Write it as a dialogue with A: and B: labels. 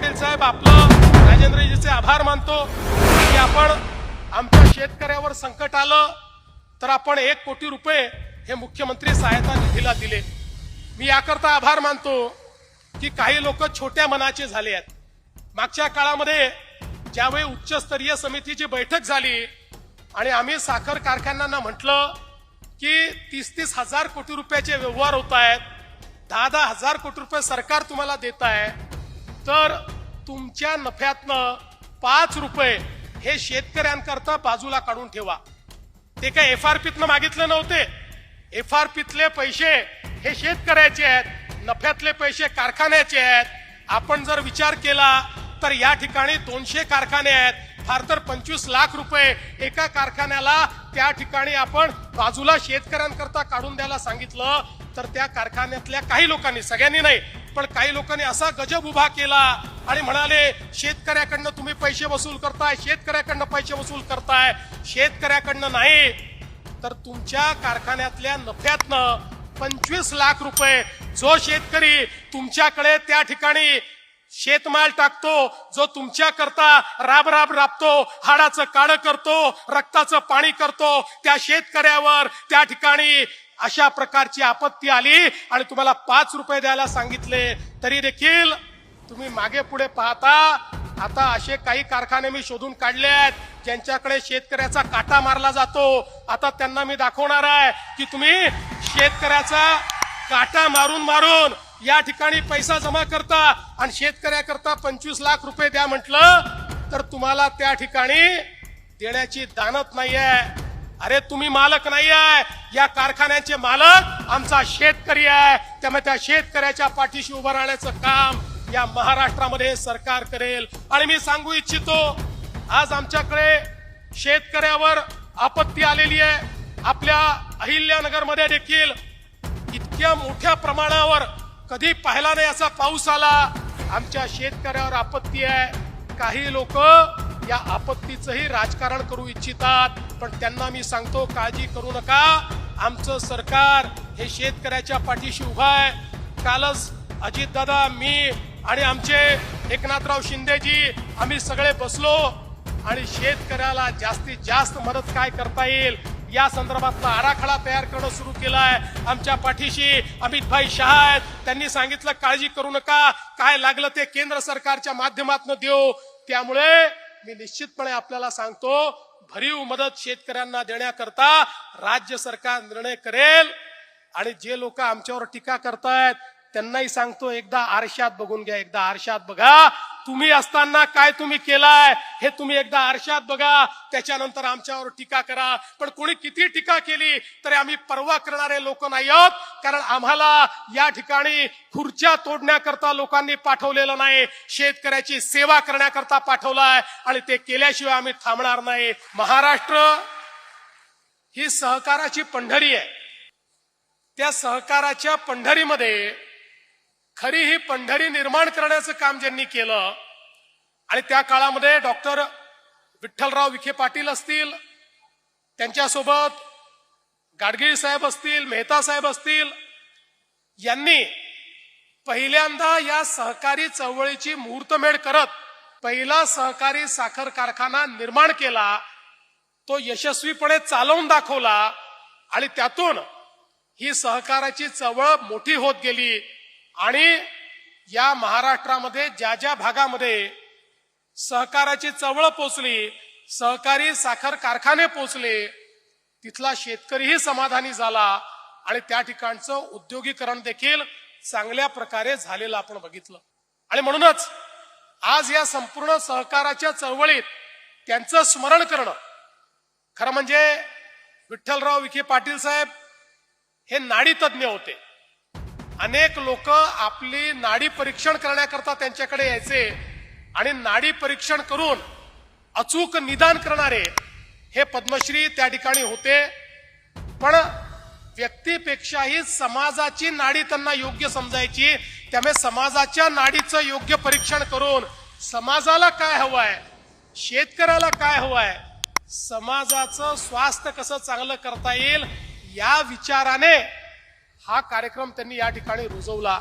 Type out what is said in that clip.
A: पाटील साहेब आपलं राजेंद्रजीचे आभार मानतो. की आपण आमच्या शेतकऱ्यावर संकट आलं तर आपण एक कोटी रुपये हे मुख्यमंत्री सहायता निधीला दिले. मी याकरता आभार मानतो की काही लोक छोट्या मनाचे झाले आहेत. मागच्या काळामध्ये ज्यावेळी उच्चस्तरीय समितीची बैठक झाली आणि आम्ही साखर कारखान्यांना म्हटलं की तीस तीस हजार कोटी रुपयाचे व्यवहार होत आहेत. दहा दहा हजार कोटी रुपये सरकार तुम्हाला देत आहे. तर तुमच्या नफ्यातनं पाच रुपये हे शेतकऱ्यांकरता बाजूला काढून ठेवा. ते काय एफ आर पीतनं मागितले नव्हते? एफ आर पीतले पैसे हे शेतकऱ्याचे आहेत नफ्यातले पैसे कारखान्याचे आहेत. आपण जर विचार केला तर या ठिकाणी दोनशे कारखाने आहेत. फार तर पंचवीस लाख रुपये एका कारखान्याला त्या ठिकाणी आपण बाजूला शेतकऱ्यांकरता काढून द्यायला सांगितलं. तर त्या कारखान्यातल्या काही लोकांनी सगळ्यांनी नाही पण काही लोकांनी असा गजब उभा केला आणि म्हणाले शेतकऱ्याकडनं तुम्ही पैसे वसूल करताय शेतकऱ्याकडनं पैसे वसूल करताय शेतकऱ्याकडनं नाही. तर तुमच्या कारखान्यातल्या नफ्यातनं पंचवीस लाख रुपये जो शेतकरी तुमच्याकडे त्या ठिकाणी शेतमाल टाकतो जो तुमच्या करता राब राब राबतो हाडाचं काळं करतो रक्ताचं पाणी करतो त्या शेतकऱ्यावर त्या ठिकाणी अशा प्रकारची आपत्ती आली आणि तुम्हाला पाच रुपये द्यायला सांगितले. तरी देखील तुम्ही मागे पुढे पाहता आता असे काही कारखाने मी शोधून काढले आहेत ज्यांच्याकडे शेतकऱ्याचा काटा मारला जातो. आता त्यांना मी दाखवणार आहे की तुम्ही शेतकऱ्याचा काटा मारून मारून या ठिकाणी पैसा जमा करता आणि शेतकऱ्याकरता पंचवीस लाख रुपये द्या म्हटलं तर तुम्हाला त्या ठिकाणी देण्याची दानत नाहीये. अरे तुम्ही मालक नाही आहे या कारखान्याचे मालक आमचा शेतकरी आहे. त्यामुळे त्या शेतकऱ्याच्या पाठीशी उभं राहण्याचं काम या महाराष्ट्रामध्ये सरकार करेल. आणि मी सांगू इच्छितो आज आमच्याकडे शेतकऱ्यावर आपत्ती आलेली आहे. आपल्या अहिल्यानगरमध्ये देखील इतक्या मोठ्या प्रमाणावर कधी पाहिला नाही असा पाऊस आला. आमच्या शेतकऱ्यावर आपत्ती आहे. काही लोक या आपत्तीचंही राजकारण करू इच्छितात. पण त्यांना मी सांगतो काळजी करू नका. आमचं सरकार हे शेतकऱ्याच्या पाठीशी उभा आहे. कालच अजितदादा मी आणि आमचे एकनाथराव शिंदेजी आम्ही सगळे बसलो. आणि शेतकऱ्याला जास्तीत जास्त मदत काय करता येईल या संदर्भातला आराखडा तयार करणं सुरू केलाय. आमच्या पाठीशी अमितभाई शहा आहेत. त्यांनी सांगितलं काळजी करू नका. काय लागलं ते केंद्र सरकारच्या माध्यमातून देऊ. त्यामुळे मी निश्चितपणे आपल्याला सांगतो भरीव मदत शेतकऱ्यांना देण्याकरता राज्य सरकार निर्णय करेल आणि जे लोक आमच्यावर टीका करतायत त्यांनाही सांगतो एकदा आरशात बघून घ्या एकदा आरशात बघा. तुम्ही असताना काय तुम्ही केलाय हे तुम्ही एकदा आरशात बघा. त्याच्यानंतर आमच्यावर टीका करा. पण कोणी किती टीका केली तरी आम्ही परवा करणारे लोक नाही आहोत कारण आम्हाला या ठिकाणी खुर्च्या तोडण्याकरता लोकांनी पाठवलेलं नाही. शेतकऱ्याची सेवा करण्याकरता पाठवलाय आणि ते केल्याशिवाय आम्ही थांबणार नाही. महाराष्ट्र ही सहकाराची पंढरी आहे. त्या सहकाराच्या पंढरीमध्ये खरी ही पंढरी निर्माण करण्याचं काम ज्यांनी केलं आणि त्या काळामध्ये डॉक्टर विठ्ठलराव विखे पाटील असतील त्यांच्यासोबत गाडगिळ साहेब असतील मेहता साहेब असतील यांनी पहिल्यांदा या सहकारी चळवळीची मुहूर्तमेढ करत पहिला सहकारी साखर कारखाना निर्माण केला तो यशस्वीपणे चालवून दाखवला आणि त्यातून ही सहकाराची चळवळ मोठी होत गेली. आणि या महाराष्ट्रामध्ये ज्या ज्या भागामध्ये सहकाराची चळवळ पोचली सहकारी साखर कारखाने पोचले तिथला शेतकरीही समाधानी झाला आणि त्या ठिकाणचं उद्योगीकरण देखील चांगल्या प्रकारे झालेलं आपण बघितलं. आणि म्हणूनच आज या संपूर्ण सहकाराच्या चळवळीत त्यांचं स्मरण करणं खरं म्हणजे विठ्ठलराव विखे पाटील साहेब हे नाडी तज्ज्ञ होते. अनेक लोक आपली नाडी परीक्षण करण्याकरता त्यांच्याकडे यायचे आणि नाडी परीक्षण करून अचूक निदान करणारे हे पद्मश्री त्या ठिकाणी होते. पण व्यक्तीपेक्षाही समाजाची नाडी त्यांना योग्य समजायची त्यामुळे समाजाच्या नाडीचं योग्य परीक्षण करून समाजाला काय हवंय शेतकऱ्याला काय हवंय समाजाचं स्वास्थ्य कसं चांगलं करता येईल या विचाराने हा कार्यक्रम त्यांनी या ठिकाणी रुजवला.